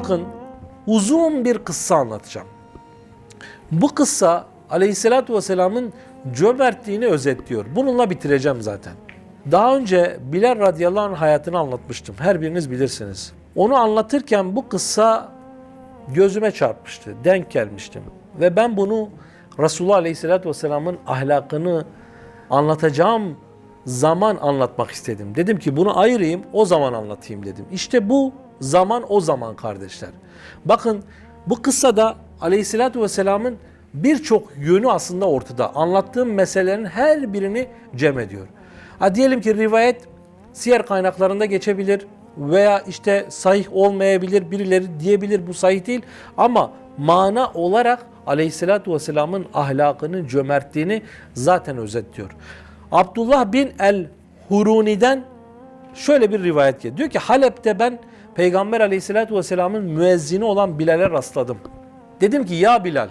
Bakın uzun bir kıssa anlatacağım. Bu kıssa Aleyhisselatü Vesselam'ın cömertliğini özetliyor. Bununla bitireceğim zaten. Daha önce Bilal radıyallahu anh hayatını anlatmıştım. Her biriniz bilirsiniz. Onu anlatırken bu kıssa gözüme çarpmıştı, denk gelmiştim. Ve ben bunu Resulullah Aleyhisselatü Vesselam'ın ahlakını anlatacağım zaman anlatmak istedim. Dedim ki bunu ayırayım, o zaman anlatayım dedim. İşte bu zaman o zaman kardeşler. Bakın bu kıssada Aleyhisselatü Vesselam'ın birçok yönü aslında ortada. Anlattığım meselelerin her birini cem ediyor. Ha diyelim ki rivayet siyer kaynaklarında geçebilir veya işte sahih olmayabilir. Birileri diyebilir bu sahih değil ama mana olarak Aleyhisselatü Vesselam'ın ahlakını, cömertliğini zaten özetliyor. Abdullah bin el Huruni'den şöyle bir rivayet geliyor. Diyor ki Halep'te ben Peygamber Aleyhisselatü Vesselam'ın müezzini olan Bilal'e rastladım. Dedim ki ya Bilal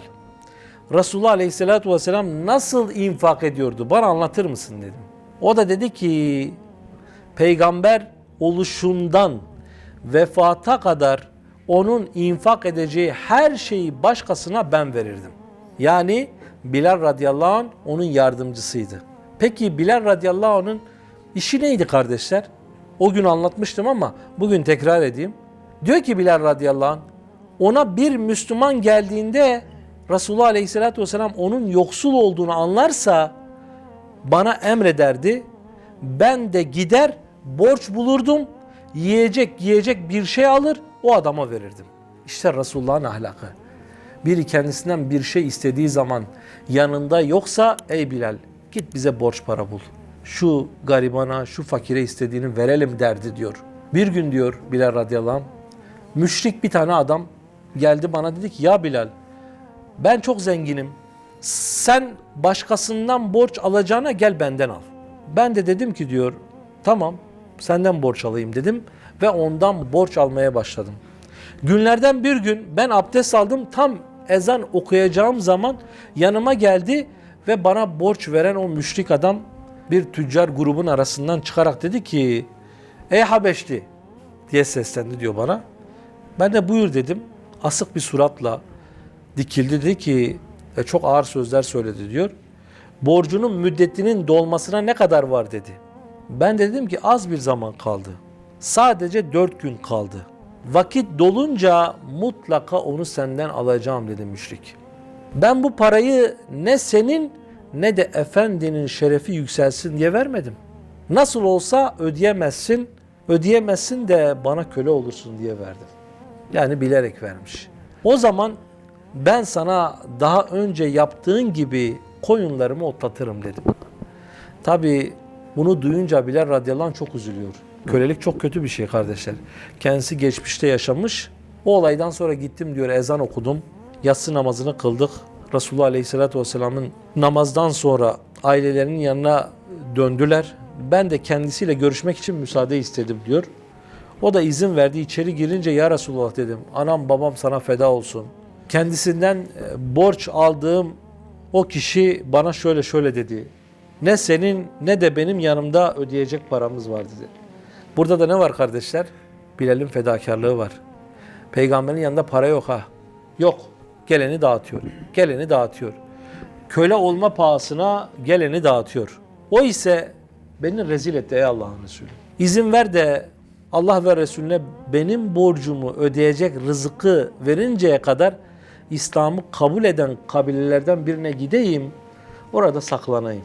Resulullah Aleyhisselatü Vesselam nasıl infak ediyordu? Bana anlatır mısın dedim. O da dedi ki peygamber oluşundan vefata kadar onun infak edeceği her şeyi başkasına ben verirdim. Yani Bilal radıyallahu anh onun yardımcısıydı. Peki Bilal radıyallahu anh'ın işi neydi kardeşler? O gün anlatmıştım ama bugün tekrar edeyim. Diyor ki Bilal radıyallahu anh ona bir Müslüman geldiğinde Resulullah aleyhissalatü vesselam onun yoksul olduğunu anlarsa bana emrederdi. Ben de gider borç bulurdum. Yiyecek yiyecek bir şey alır o adama verirdim. İşte Resulullah'ın ahlakı. Biri kendisinden bir şey istediği zaman yanında yoksa ey Bilal git bize borç para bul. Şu garibana, şu fakire istediğini verelim derdi diyor. Bir gün diyor Bilal radıyallahu anh, müşrik bir tane adam geldi bana dedi ki ya Bilal ben çok zenginim. Sen başkasından borç alacağına gel benden al. Ben de dedim ki diyor tamam senden borç alayım dedim ve ondan borç almaya başladım. Günlerden bir gün ben abdest aldım tam ezan okuyacağım zaman yanıma geldi ve bana borç veren o müşrik adam bir tüccar grubun arasından çıkarak dedi ki ey Habeşli diye seslendi diyor bana. Ben de buyur dedim. Asık bir suratla dikildi dedi ki e, çok ağır sözler söyledi diyor. Borcunun müddetinin dolmasına ne kadar var dedi. Ben de dedim ki az bir zaman kaldı. Sadece dört gün kaldı. Vakit dolunca mutlaka onu senden alacağım dedi müşrik. Ben bu parayı ne senin ne de efendinin şerefi yükselsin diye vermedim. Nasıl olsa ödeyemezsin, ödeyemezsin de bana köle olursun diye verdim. Yani bilerek vermiş. O zaman ben sana daha önce yaptığın gibi koyunlarımı otlatırım dedim. Tabi bunu duyunca Bilal radıyallahu anh çok üzülüyor. Kölelik çok kötü bir şey kardeşler. Kendisi geçmişte yaşamış. O olaydan sonra gittim diyor ezan okudum. Yatsı namazını kıldık. Resulullah aleyhissalatü vesselamın namazdan sonra ailelerinin yanına döndüler. Ben de kendisiyle görüşmek için müsaade istedim diyor. O da izin verdi. İçeri girince ya Resulullah dedim. Anam babam sana feda olsun. Kendisinden e, borç aldığım o kişi bana şöyle şöyle dedi. Ne senin ne de benim yanımda ödeyecek paramız var dedi. Burada da ne var kardeşler? Bilal'in fedakarlığı var. Peygamberin yanında para yok ha. Yok. Geleni dağıtıyor. Geleni dağıtıyor. Köle olma pahasına geleni dağıtıyor. O ise beni rezil etti ey Allah'ın Resulü. İzin ver de Allah ve Resulüne benim borcumu ödeyecek rızkı verinceye kadar İslam'ı kabul eden kabilelerden birine gideyim, orada saklanayım.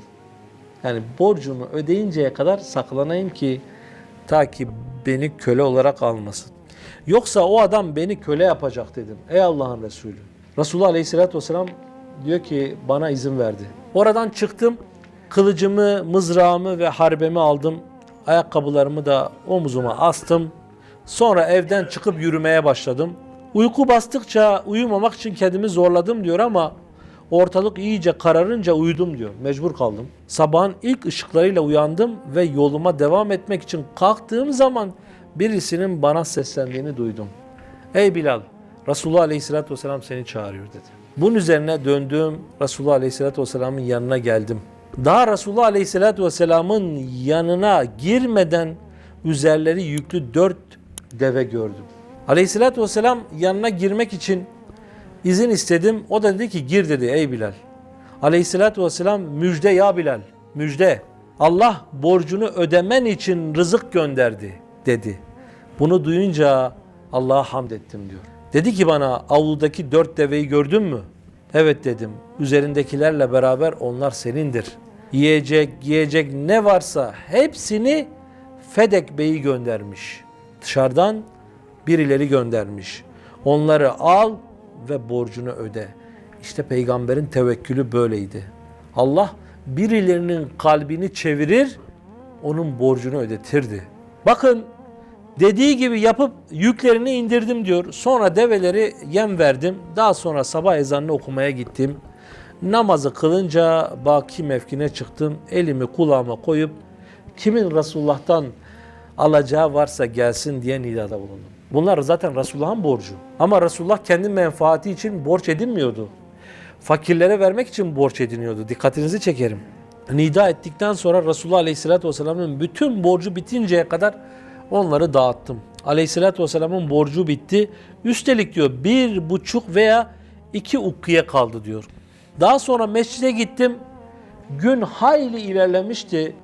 Yani borcumu ödeyinceye kadar saklanayım ki ta ki beni köle olarak almasın. Yoksa o adam beni köle yapacak dedim. Ey Allah'ın Resulü. Resulullah Aleyhisselatü Vesselam diyor ki bana izin verdi. Oradan çıktım. Kılıcımı, mızrağımı ve harbemi aldım. Ayakkabılarımı da omuzuma astım. Sonra evden çıkıp yürümeye başladım. Uyku bastıkça uyumamak için kendimi zorladım diyor ama ortalık iyice kararınca uyudum diyor. Mecbur kaldım. Sabahın ilk ışıklarıyla uyandım ve yoluma devam etmek için kalktığım zaman birisinin bana seslendiğini duydum. Ey Bilal, Resulullah Aleyhisselatü Vesselam seni çağırıyor dedi. Bunun üzerine döndüm, Resulullah Aleyhisselatü Vesselam'ın yanına geldim. Daha Resulullah Aleyhisselatü Vesselam'ın yanına girmeden üzerleri yüklü dört deve gördüm. Aleyhissalatü vesselam yanına girmek için izin istedim. O da dedi ki gir dedi ey Bilal. Aleyhissalatü vesselam müjde ya Bilal müjde. Allah borcunu ödemen için rızık gönderdi dedi. Bunu duyunca Allah'a hamd ettim diyor. Dedi ki bana avludaki dört deveyi gördün mü? Evet dedim. Üzerindekilerle beraber onlar senindir. Yiyecek, yiyecek ne varsa hepsini Fedek Bey'i göndermiş. Dışarıdan birileri göndermiş. Onları al ve borcunu öde. İşte peygamberin tevekkülü böyleydi. Allah birilerinin kalbini çevirir, onun borcunu ödetirdi. Bakın dediği gibi yapıp yüklerini indirdim diyor. Sonra develeri yem verdim. Daha sonra sabah ezanını okumaya gittim. Namazı kılınca baki mevkine çıktım. Elimi kulağıma koyup kimin Resulullah'tan alacağı varsa gelsin diye nidada bulundum. Bunlar zaten Resulullah'ın borcu. Ama Resulullah kendi menfaati için borç edinmiyordu. Fakirlere vermek için borç ediniyordu. Dikkatinizi çekerim. Nida ettikten sonra Resulullah Aleyhisselatü Vesselam'ın bütün borcu bitinceye kadar onları dağıttım. Aleyhisselatü Vesselam'ın borcu bitti. Üstelik diyor bir buçuk veya iki ukkiye kaldı diyor. Daha sonra mescide gittim. Gün hayli ilerlemişti.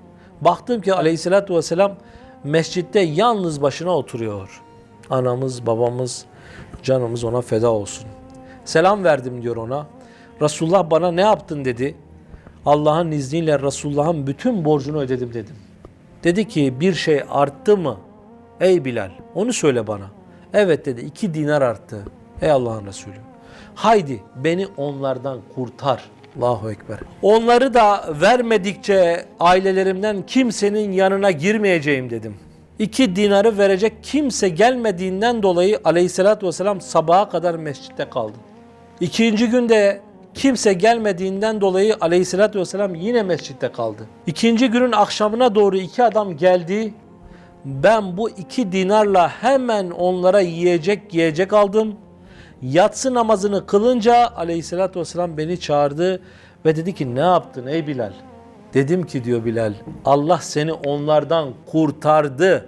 Baktım ki Aleyhisselatü Vesselam mescitte yalnız başına oturuyor. Anamız, babamız, canımız ona feda olsun. Selam verdim diyor ona. Resulullah bana ne yaptın dedi. Allah'ın izniyle Resulullah'ın bütün borcunu ödedim dedim. Dedi ki bir şey arttı mı? Ey Bilal onu söyle bana. Evet dedi iki dinar arttı. Ey Allah'ın Resulü. Haydi beni onlardan kurtar. Allahu Ekber. Onları da vermedikçe ailelerimden kimsenin yanına girmeyeceğim dedim. İki dinarı verecek kimse gelmediğinden dolayı aleyhissalatü vesselam sabaha kadar mescitte kaldı. İkinci günde kimse gelmediğinden dolayı aleyhissalatü vesselam yine mescitte kaldı. İkinci günün akşamına doğru iki adam geldi. Ben bu iki dinarla hemen onlara yiyecek yiyecek aldım. Yatsı namazını kılınca aleyhissalatü vesselam beni çağırdı ve dedi ki ne yaptın ey Bilal? Dedim ki diyor Bilal Allah seni onlardan kurtardı.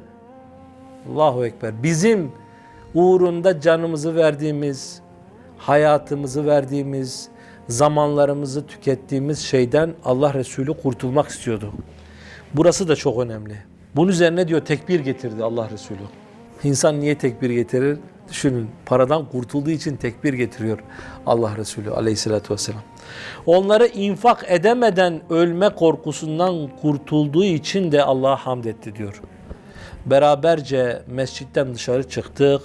Allahu Ekber. Bizim uğrunda canımızı verdiğimiz, hayatımızı verdiğimiz, zamanlarımızı tükettiğimiz şeyden Allah Resulü kurtulmak istiyordu. Burası da çok önemli. Bunun üzerine diyor tekbir getirdi Allah Resulü. İnsan niye tekbir getirir? Düşünün paradan kurtulduğu için tekbir getiriyor Allah Resulü aleyhissalatü vesselam. Onları infak edemeden ölme korkusundan kurtulduğu için de Allah'a hamd etti diyor. Beraberce mescitten dışarı çıktık.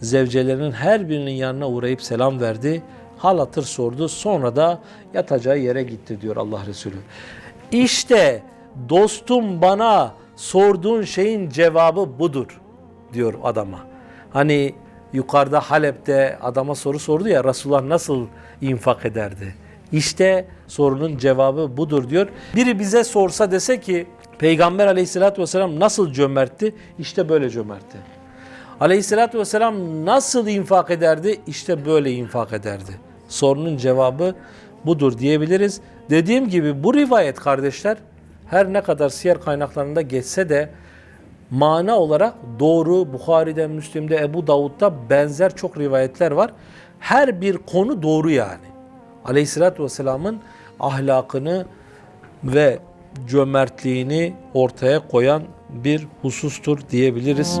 Zevcelerinin her birinin yanına uğrayıp selam verdi. Hal hatır sordu. Sonra da yatacağı yere gitti diyor Allah Resulü. İşte dostum bana sorduğun şeyin cevabı budur diyor adama. Hani yukarıda Halep'te adama soru sordu ya Resulullah nasıl infak ederdi? İşte sorunun cevabı budur diyor. Biri bize sorsa dese ki Peygamber aleyhissalatü vesselam nasıl cömertti? İşte böyle cömertti. Aleyhissalatü vesselam nasıl infak ederdi? İşte böyle infak ederdi. Sorunun cevabı budur diyebiliriz. Dediğim gibi bu rivayet kardeşler her ne kadar siyer kaynaklarında geçse de mana olarak doğru Bukhari'de, Müslim'de, Ebu Davud'da benzer çok rivayetler var. Her bir konu doğru yani. Aleyhissalatü vesselamın ahlakını ve cömertliğini ortaya koyan bir husustur diyebiliriz.